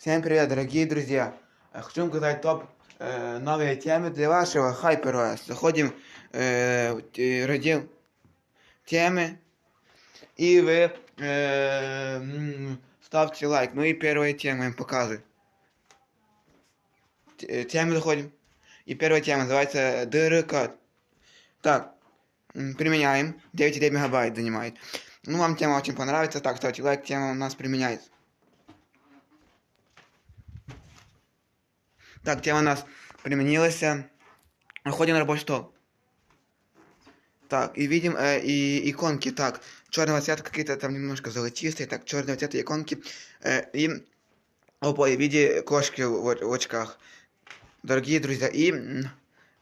Всем привет, дорогие друзья! Э, Хочу вам показать топ э, новые темы для вашего HyperOS. Заходим э, в те- раздел темы и вы э, ставьте лайк. Ну и первая тема им показываю. Т- э, Темы заходим. И первая тема называется ДРК. Так, применяем. 9,9 мегабайт занимает. Ну, вам тема очень понравится. Так, ставьте лайк, тема у нас применяется. Так, тема у нас применилась. Находим на рабочий стол. Так, и видим э, и иконки. Так, черного цвета какие-то там немножко золотистые. Так, черного цвета иконки. Э, и обои в виде кошки в, в очках. Дорогие друзья, и м,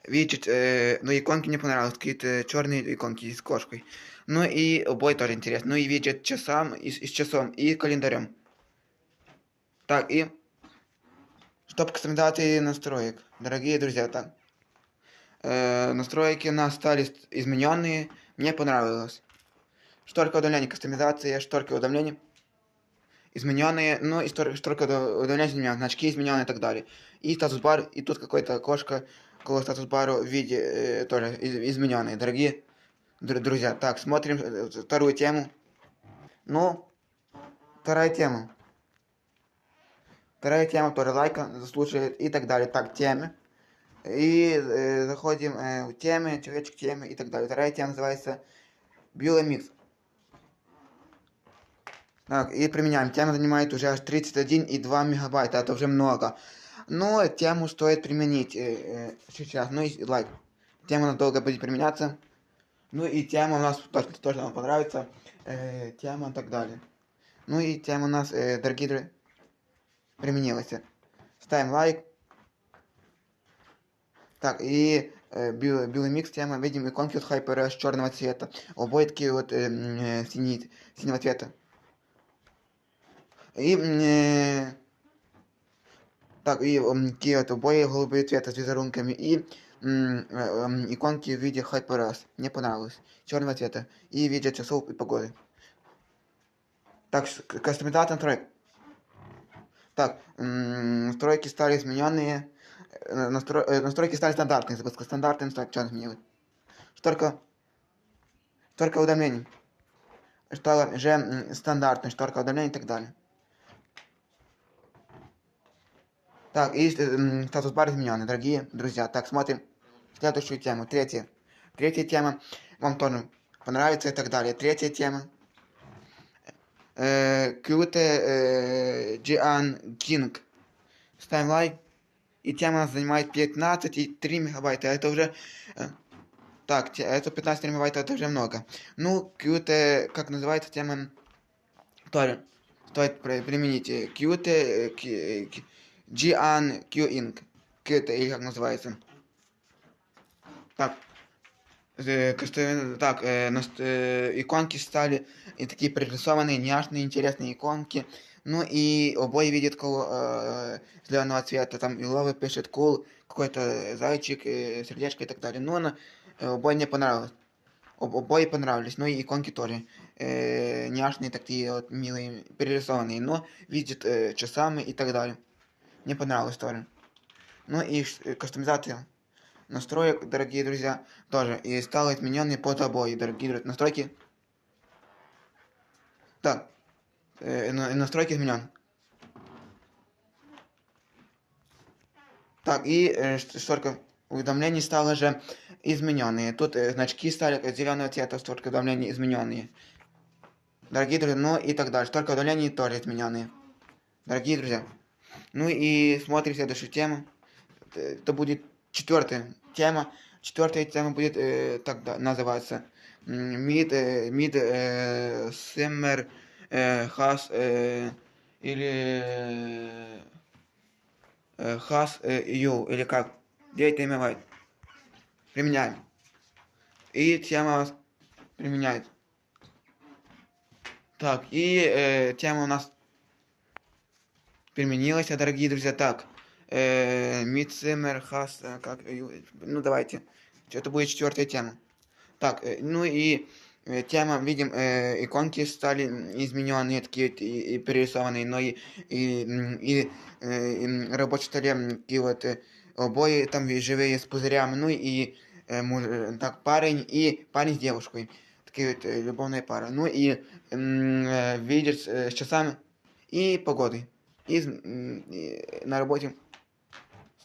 видите, э, ну иконки мне понравились, какие-то черные иконки с кошкой. Ну и обои тоже интересно. Ну и видит часам, и, с- и с часом, и календарем. Так, и Стоп кастомизации настроек. Дорогие друзья, так. Э, настройки у нас стали измененные. Мне понравилось. Шторка удаления кастомизация, шторки удаления измененные, ну и шторка уда- удаления измененные, значки измененные и так далее. И статус бар, и тут какой-то окошко около статус бара в виде э, тоже из- измененные. Дорогие др- друзья, так, смотрим э, вторую тему. Ну, вторая тема. Вторая тема тоже лайка заслуживает и так далее. Так, темы. И э, заходим э, в темы, человечек темы и так далее. Вторая тема называется Биомикс. Так, и применяем. Тема занимает уже аж 31,2 мегабайта. Это уже много. Но тему стоит применить э, э, сейчас. Ну и лайк. Тема у нас долго будет применяться. Ну и тема у нас тоже, тоже вам понравится. Э, тема и так далее. Ну и тема у нас, э, дорогие друзья, применилась. Ставим лайк. Так, и э, бил- белый микс тема, видим иконки от HyperOS черного цвета. Обои такие вот э, э, синий, синего цвета. И э, так, и м, такие вот обои голубые цвета с визерунками. И э, м, иконки в виде HyperOS. Мне понравилось. Черного цвета. И в виде часов и погоды. Так, кастомизация настроек. Так, настройки стали измененные. Э, настро- э, Настройки стали стандартные. Запуска стандартные настройки. Что изменилось? Шторка. Шторка уведомлений. Стала уже м, стандартной. Шторка уведомлений и так далее. Так, и э, статус бар измененный, дорогие друзья. Так, смотрим следующую тему. Третья. Третья тема вам тоже понравится и так далее. Третья тема. Э, Qt э, Jian King. Ставим лайк. И тема у нас занимает 15,3 мегабайта. Это уже... э, Так, те- это 15 мегабайта, это уже много. Ну, Qt, как называется тема, тоже стоит при- применить. Qt Q Inc. Qt, или как называется. Так, Так, иконки стали и такие прорисованные, няшные, интересные иконки. Ну и обои видят э, зеленого цвета. Там и Лова пишет cool, какой-то зайчик, сердечко и так далее. Но она, э, обои мне понравилось. Об- обои понравились. Ну и иконки тоже. Няшные такие вот милые, перерисованные. Но видят э, часами и так далее. Мне понравилось тоже. Ну и кастомизация настроек, дорогие друзья, тоже. И стал измененный под обои, дорогие друзья. Настройки. Так. Э, на- настройки изменен. Так, и э, шторка уведомлений стала же измененные. Тут э, значки стали зеленого цвета, шторка уведомлений измененные. Дорогие друзья, ну и так далее. Шторка уведомлений тоже измененные. Дорогие друзья. Ну и смотрим следующую тему. Э, Это будет четвертая тема. Четвертая тема будет э, так да, называться. Мид, э, мид, э, Симмер, э, Хас, э, или э, Хас, э, Ю, или как? 9 мегабайт. Применяем. И тема применяется. Так, и э, тема у нас применилась, дорогие друзья. Так, э, Хас, как, э, ну давайте, это будет четвертая тема. Так, э, ну и э, тема, видим, иконки стали измененные, такие и, перерисованные, но и, и, и, э, и м, такие вот э, обои там живые с пузырями, ну и муж- так, парень и парень с девушкой, такие вот э, любовная пара, ну и видишь с часами и погодой, и, и на работе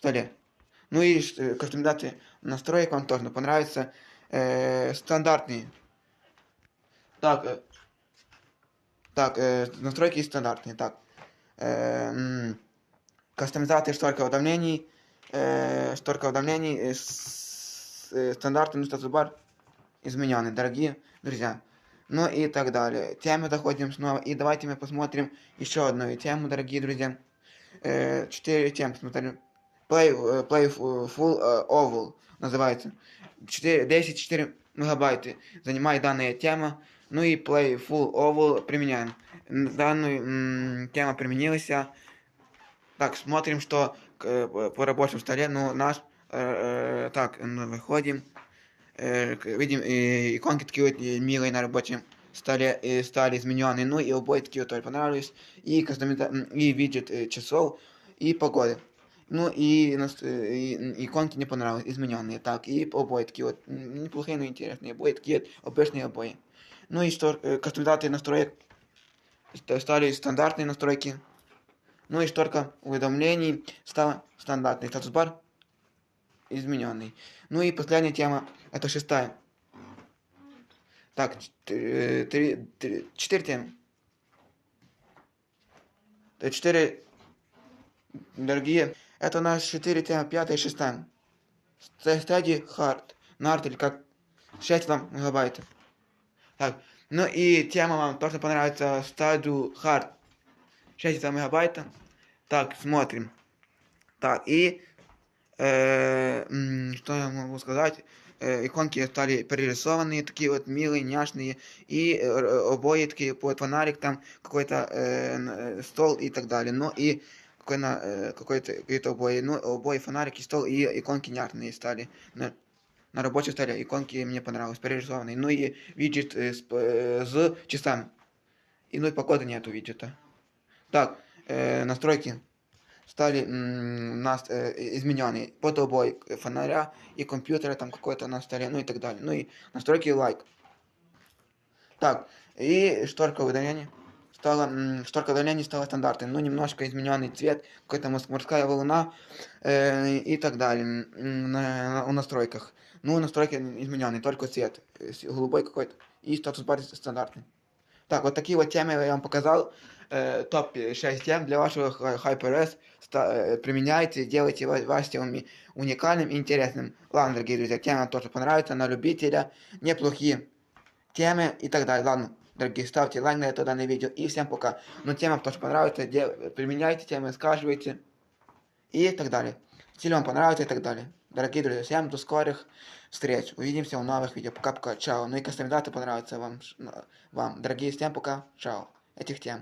столе. Ну и кастомизация настроек вам тоже понравится. Э, стандартные. Так, э, так, э, настройки стандартные. Так, э, кастомизация шторка уведомлений, э, шторка уведомлений, э, с- э, стандартный статус бар измененный, дорогие друзья. Ну и так далее. Темы доходим снова. И давайте мы посмотрим еще одну тему, дорогие друзья. Э, Четыре темы смотрим. Play, э, play fu- full э, oval называется. 4, 10-4 мегабайты занимает данная тема. Ну и play full oval применяем. Данную тема применилась. Так, смотрим, что э, по рабочему столе. Ну, наш... э, э, так, ну, выходим. Э, видим, э, иконки такие вот э, милые на рабочем столе э, стали измененные. Ну и обои такие вот понравились. И, кастомиза... м, и виджет э, часов и погоды. Ну и, и иконки не понравились, измененные. Так, и обои такие вот неплохие, но интересные. Обои такие обычные обои. Ну и что, э, кастомизация настроек ст- стали стандартные настройки. Ну и шторка уведомлений стала стандартный. Статус бар измененный. Ну и последняя тема, это шестая. Так, э, три, три- четыре темы. Э, Четыре, дорогие, это четыре темы, пятая и шестая. Ст- Стадии хард, нарт или как 6 вам мегабайт. Так, ну и тема вам тоже понравится стадию хард. 6 мегабайта. Так, смотрим. Так, и э, что я могу сказать? Э, иконки стали перерисованные, такие вот милые, няшные. И э, обои такие, вот фонарик там, какой-то э, э, стол и так далее. Ну и какой на, э, какой-то какие-то обои. Ну, обои, фонарик и стол, и иконки няшные стали. На, на рабочем столе иконки мне понравились, перерисованные. Ну и виджет э, с, э, с часами. И ну и погоды нету виджета. Так, э, настройки стали у нас э, измененные под обои фонаря и компьютера там какой-то на столе, ну и так далее. Ну и настройки лайк. Так, и шторка уведомлений стала, шторка уведомлений стала стандартной, ну немножко измененный цвет, какая-то морс- морская волна э, и так далее на, у настройках. Ну, настройки измененные, только цвет, э, голубой какой-то, и статус бар стандартный. Так, вот такие вот темы я вам показал. Э, топ 6 тем для вашего HyperS. Ста- э, применяйте, делайте ва- ваш тем уникальным и интересным. Ладно, дорогие друзья, тема тоже понравится, на любителя. Неплохие темы и так далее. Ладно, дорогие, ставьте лайк на это данное видео. И всем пока. Но тема тоже понравится, дел- применяйте темы, скажите и так далее. Если вам понравится и так далее. Дорогие друзья, всем до скорых встреч. Увидимся в новых видео. Пока-пока. Чао. Ну и кастомизация понравится вам, вам. Дорогие, всем пока. Чао. Этих тем.